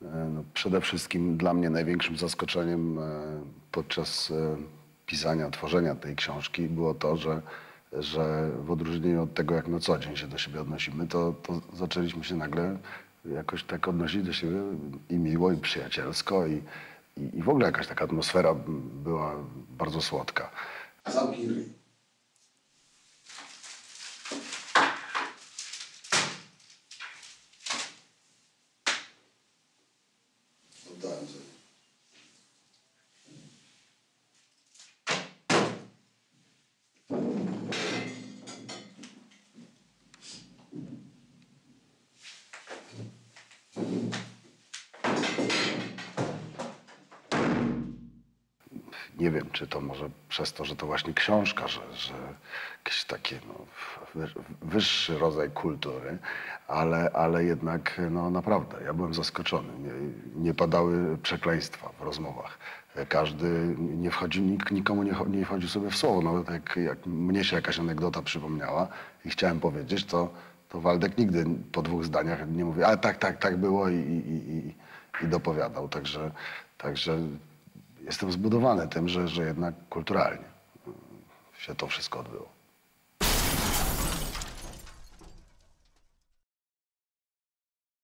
No, przede wszystkim dla mnie największym zaskoczeniem e, podczas e, pisania, tworzenia tej książki było to, że, że w odróżnieniu od tego, jak na co dzień się do siebie odnosimy, to, to zaczęliśmy się nagle jakoś tak odnosić do siebie i miło, i przyjacielsko, i, i, i w ogóle jakaś taka atmosfera była bardzo słodka. Zamknij Nie wiem, czy to może przez to, że to właśnie książka, że, że jakiś taki no, wy- wyższy rodzaj kultury, ale, ale jednak no, naprawdę ja byłem zaskoczony. Nie, nie padały przekleństwa w rozmowach. Każdy nie wchodzi, nikt nikomu nie, nie wchodził sobie w słowo. Nawet jak, jak mnie się jakaś anegdota przypomniała i chciałem powiedzieć, to, to Waldek nigdy po dwóch zdaniach nie mówi, a tak, tak, tak było i, i, i, i dopowiadał. Także, także jestem zbudowany tym, że, że jednak kulturalnie się to wszystko odbyło.